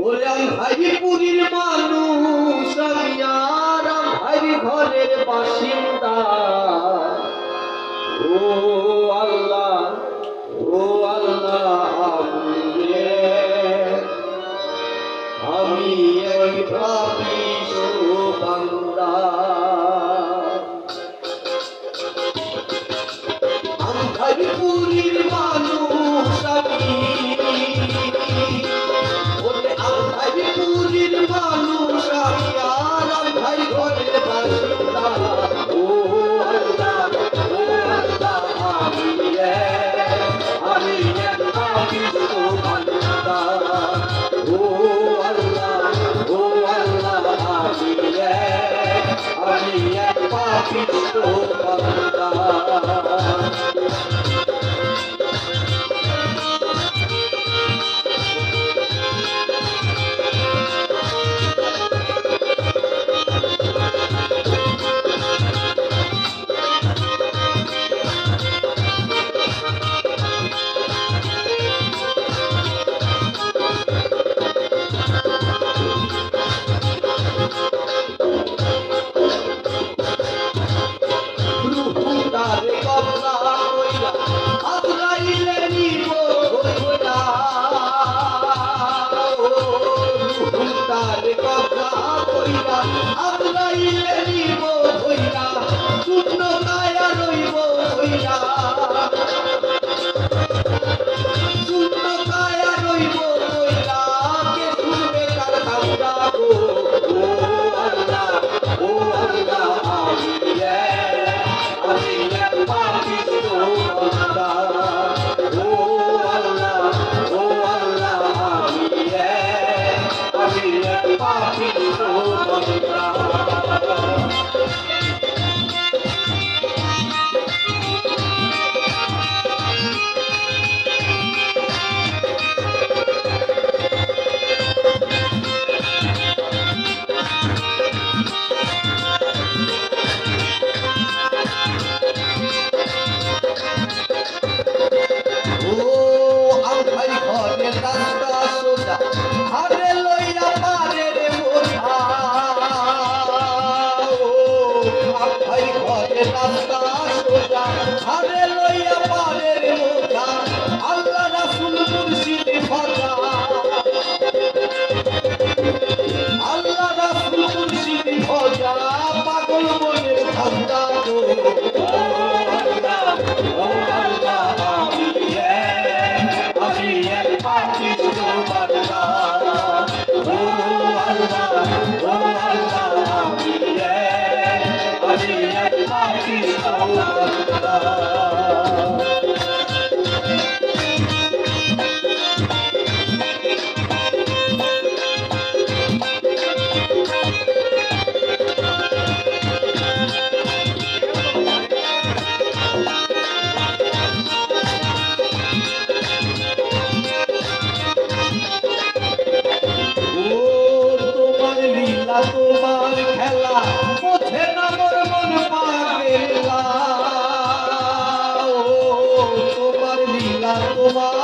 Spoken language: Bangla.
বললাম, ভাই পুরীর মানুষ, আমি আর ভাই ঘরের বাসিন্দা। ও আল্লাহ ও আল্লাহ, আমি এক ভাবি বান্দা তোমার রাস্তা সোজা হারে লইয়া পারের মোজা আল্লাহ রাসুল মুর্শিদ ফজা আল্লাহ। রাসুল মুর্শিদ ফজা পাগল মনের ঠান্ডা Oh.